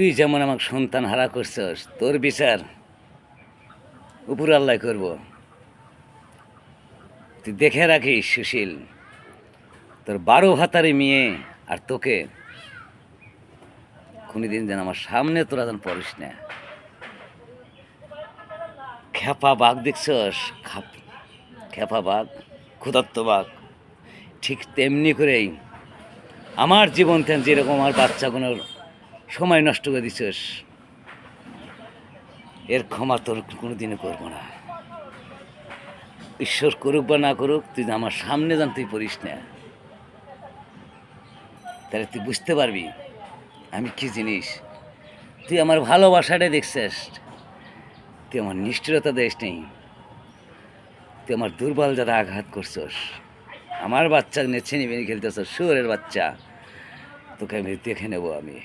তুই যেমন আমাকে সন্তান হারা করছস, তোর বিচার উপর আল্লাহ করব। তুই দেখে রাখিস, সুশীল। তোর বারো ভাতারি মেয়ে আর তোকে কোনোদিন যেন আমার সামনে তোরা যেন পড়িস না। খেপা বাঘ দেখছস? খাপ খেপা বাঘ, ক্ষুধার্ত বাঘ। ঠিক তেমনি করেই আমার জীবন যেরকম আমার বাচ্চাগুলোর সময় নষ্ট করে দিছস। এর ক্ষমা তোর কোনোদিনও করব না। ঈশ্বর করুক বা না করুক, তুই আমার সামনে যান তুই পড়িস না, তাহলে তুই বুঝতে পারবি আমি কি জিনিস। তুই আমার ভালোবাসাটা দেখছিস, তুই আমার নিষ্ঠুরতা দেশ নেই তুই আমার দুর্বল যারা আঘাত করছস, আমার বাচ্চা নেছে নিবে খেলতেছ শুয়োরের বাচ্চা, তোকে আমি দেখে নেব আমি।